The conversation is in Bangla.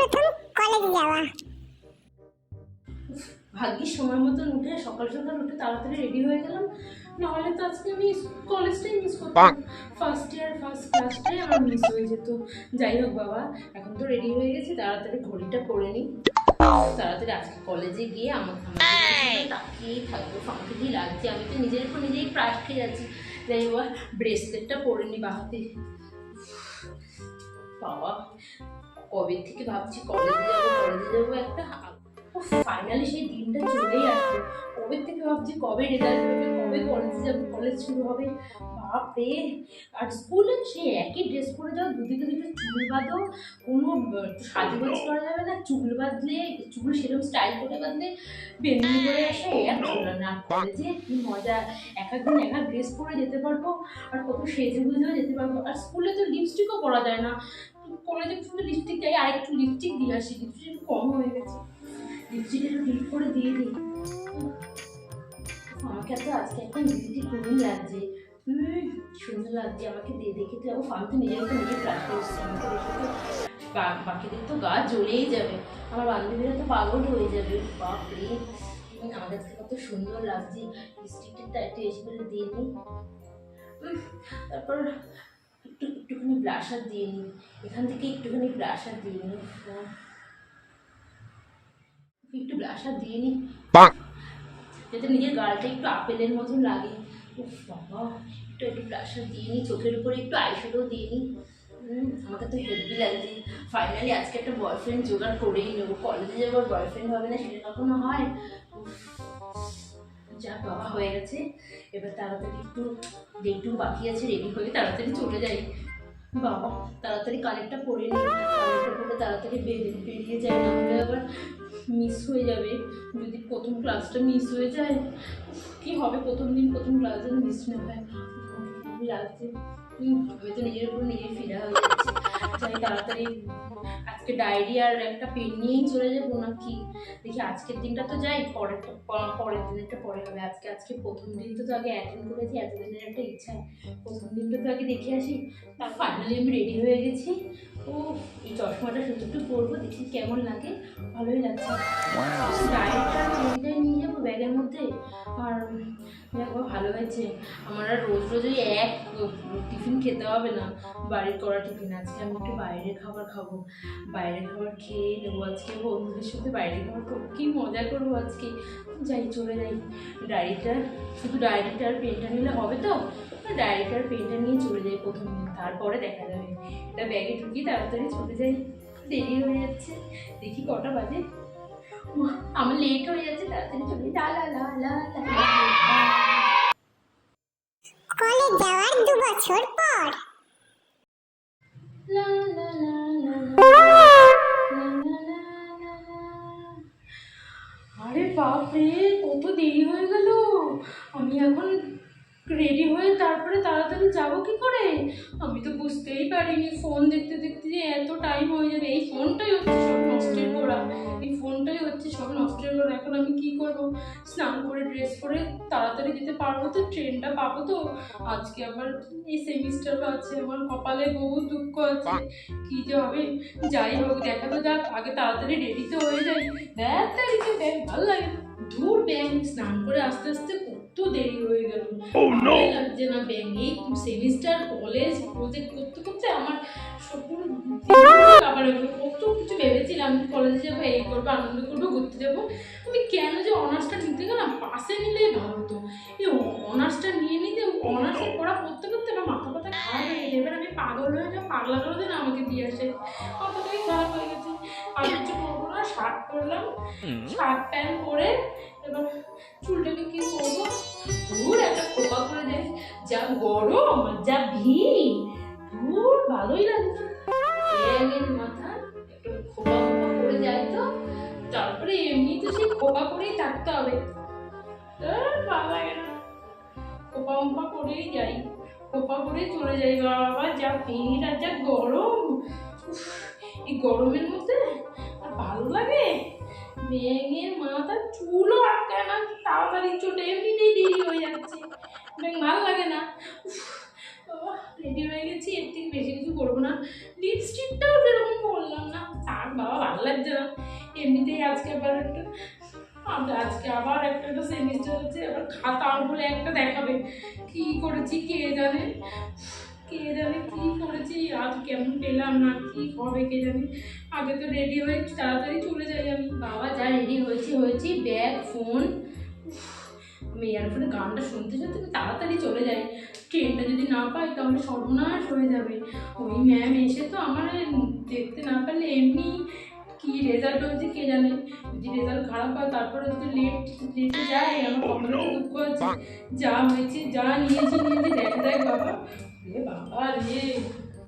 প্রথম কলেজে যাওয়া। ভাগ্যিস সময় মতন উঠে সকাল সকাল উঠে তাড়াতাড়ি রেডি হয়ে গেলাম। নাহলে তো আজকে আমি কলেজটাই মিস করতাম। ফার্স্ট ইয়ার ফার্স্ট ক্লাসটাই আমার মিস হয়ে যেত। যাই হোক বাবা এখন তো রেডি হয়ে গেছি তাড়াতাড়ি ঘড়িটা পরে নিই। তাড়াতাড়ি আজকে কলেজে গিয়ে আমার তাকিয়েই থাকব আমাকে কি লাগছে? আমি তো নিজের উপর নিজেই ক্রাশ খেয়ে যাচ্ছি যাই হোক ব্রেসলেটটা পরে নি বাহাতে। বাবা কবে থেকে ভাবছি কলেজে যাব কলেজে যাব একটা ফাইনালি সেই দিনটা চলেই আসবে কবে থেকে ভাবছি কবে রেজাল্ট হবে কবে কলেজে যাব কলেজ শুরু হবে? বাপরে! আর স্কুলে সে একই ড্রেস পরে যাও দুদিকে দুটো চুল বাঁধো কোনো সাজগোজ করা যাবে না চুল বাঁধলে চুল সেরকম স্টাইল করে বাঁধলে বেনুনি করে আসে এক চলে না কলেজে কি মজা। এক একদিন এক এক ড্রেস পরে যেতে পারব আর কত সেজে গুজেও যেতে পারব। আর স্কুলে তো লিপস্টিকও পরা যায় না। কলেজে শুধু লিপস্টিক চাই আর একটু লিপস্টিক দিয়ে আসি লিপস্টিক একটু কম হয়ে গেছে। লিপস্টিক একটু ডিপ করে দিয়ে দিই। আমাকে তো আজকে একটা লিপস্টিক খুবই লাগছে। সুন্দর লাগছে, আমাকে দিয়ে দেখে তো ও আমি তো নিজের উপর নিজে ক্রাশ করছি, আমাকে দেখে তো বাকিদের তো গা জ্বলেই যাবে। আমার বান্ধবীরা তো পাগল হয়ে যাবে। বাপরে আমার কাছে কত সুন্দর লাগছে। লিপস্টিকটা একটু এসে করে দিয়ে নিই তারপর একটু, একটুখানি ব্লাশার দিয়ে নিই এখান থেকে একটুখানি ব্লাশার দিয়ে নিই। একটু ব্লাশার দিয়ে নিই যাতে নিজের গালটা একটু আপেলের মতন লাগে। উফ বাবা, একটু একটু ব্লাশার দিয়ে নিই চোখের উপরে একটু আইশ্যাডো দিয়ে নিই আমাকে তো হেভি লাগছে। ফাইনালি আজকে একটা বয়ফ্রেন্ড জোগাড় করেই নেব। কলেজে যাবার বয়ফ্রেন্ড হবে না, সেটা কখনো হয়? যা বাবা হয়ে গেছে। এবার তাড়াতাড়ি একটু যেটুকু বাকি আছে রেডি হয়ে তাড়াতাড়ি চলে যাই। বাবা, তাড়াতাড়ি কানেরটা পরে নিই তাড়াতাড়ি বেরিয়ে বেরিয়ে যায়, না হলে আবার মিস হয়ে যাবে। যদি প্রথম ক্লাসটা মিস হয়ে যায়, কি হবে? প্রথম দিন প্রথম ক্লাস যেন মিস না হয়। লাগছে আমি তো নিজের উপর নিজেই ফিরা হয়ে যাচ্ছে। যাই তাড়াতাড়ি আজকে ডায়েরি আর একটা পেন নিয়েই চলে যাব না কি দেখি আজকের দিনটা তো যাই পরের পরের দিনেরটা পরে হবে। আজকে আজকে প্রথম দিন তো আগে অ্যাটেন্ড করেছি এতদিনের একটা ইচ্ছা। প্রথম দিনটা তো আগে দেখে আসি। তার ফাইনালি আমি রেডি হয়ে গেছি। ও এই চশমাটা শুধু একটু পরবো দেখি কেমন লাগে। ভালোই লাগছে। যাব ব্যাগের মধ্যে? আর দেখো ভালো হয়েছে। আমার আর রোজ রোজ ওই এক টিফিন খেতে হবে না। বাড়ির করা টিফিন, আজকে আমি একটু বাইরের খাবার খাব। বাইরের খাবার খেয়ে নেব আজকে বন্ধুদের সাথে বাইরের খাবার খাব। কী মজা করব আজকে? যাই, চলে যাই। ডায়েরিটা, শুধু ডায়েরিটা আর পেনটা নিলে হবে তো? ডায়েরিটা আর পেনটা নিয়ে চলে যাই প্রথম। তারপরে দেখা যাবে। এটা ব্যাগে ঢুকি তাড়াতাড়ি চলে যাই। দেরি হয়ে যাচ্ছে। দেখি কটা বাজে। আমার লেট হয়ে যাচ্ছে তাড়াতাড়ি চলে লা লা লা লা কলেজ যাওয়ার দু বছর পর আরে বাপরে কত দেরি হয়ে গেল আমি এখন রেডি হয়ে তারপরে তাড়াতাড়ি যাব কি করে? আমি তো বুঝতেই পারিনি ফোন দেখতে দেখতে যে এত টাইম হয়ে যাবে। এই ফোনটাই হচ্ছে সব নষ্টের করা এই ফোনটাই হচ্ছে সব নষ্টের করা এখন আমি কি করব? স্নান করে ড্রেস পরে তাড়াতাড়ি যেতে পারব তো? ট্রেনটা পাবো তো? আজকে আবার এই সেমিস্টার আছে। আমার কপালে বহু দুঃখ আছে। কি যে হবে? যাই হোক, দেখা তো যাক। আগে তাড়াতাড়ি রেডি তো হয়ে যাই। দেখ ভালো লাগে। দূর ব্যাংক স্নান করে আস্তে আস্তে কত দেরি হয়ে গেল। ভালোই লাগছে না ব্যাংক সেমিস্টার কলেজ প্রজেক্ট করতে করতে আমার স্বপ্ন আবার কত কিছু ভেবেছিলাম কলেজে যাব এই করব আনন্দ করব ঘুরতে যাব। আমি কেন যে অনার্সটা নিতে গেলাম পাশে নিলেই ভালো হতো। এই অনার্সটা নিয়ে নিতে অনার্সে পড়া করতে করতে আমার মাথা ব্যথা খারাপ হয়ে গেছে। এবার আমি পাগল হয়ে যাব পাগলা করে না আমাকে দিয়ে আসে। কতটাই খারাপ হয়ে গেছে। আর কিছু করব না শার্ট পরলাম শার্ট প্যান্ট পরে এবার চুলটাকে কি করব? যা গরম, যা ভিড় দূর ভালোই লাগে। না মাথা একটু খোপা খোপা করে যায় তো। তারপরে এমনি তো সেই খোপা করেই থাকতে হবে। ভালো লাগে না। খোপা মোপা করেই যাই, খোপা করেই চলে যাই। বাবা, যা ভিড় আর যা গরম। এই গরমের মধ্যে আর ভালো লাগে? ব্যাঙের মাথা চুলও আটকায় না, তাড়াতাড়ি চলে এমনিতেই দেরি হয়ে যাচ্ছে। ভালো লাগে না? রেডি হয়ে গেছি এর থেকে বেশি কিছু করব না। লিপস্টিকটাও যেরকম করলাম না থাক বাবা ভালো লাগছে না। এমনিতেই আজকে আবার একটা, আজ- আজকে আবার একটা একটা সেমিস্টার হচ্ছে, আবার খাতা বলে একটা দেখাবে। কি করেছি কে জানে? কে জানে কি করেছি, আজ কেমন পেলাম না, কি হবে কে জানে। আগে তো রেডি হয়ে তাড়াতাড়ি চলে যাই আমি। বাবা যা রেডি হয়েছি হয়েছি, ব্যাগ ফোন আমি ইয়ারফোনে গানটা শুনতে শুনতে আমি তাড়াতাড়ি চলে যাই ট্রেনটা যদি না পাই তাহলে সর্বনাশ হয়ে যাবে। ওই ম্যাম এসে তো আমার দেখতে না পারলে এমনি কি রেজাল্ট হয়েছে কে জানে? যদি রেজাল্ট খারাপ হয় তারপরে যদি লেট লেটে যায়, আমার কপালে দুঃখ আছে। যা হয়েছে, যা নিয়েছি নিয়েছি, দেখা যাক বাবা। বাবা রে।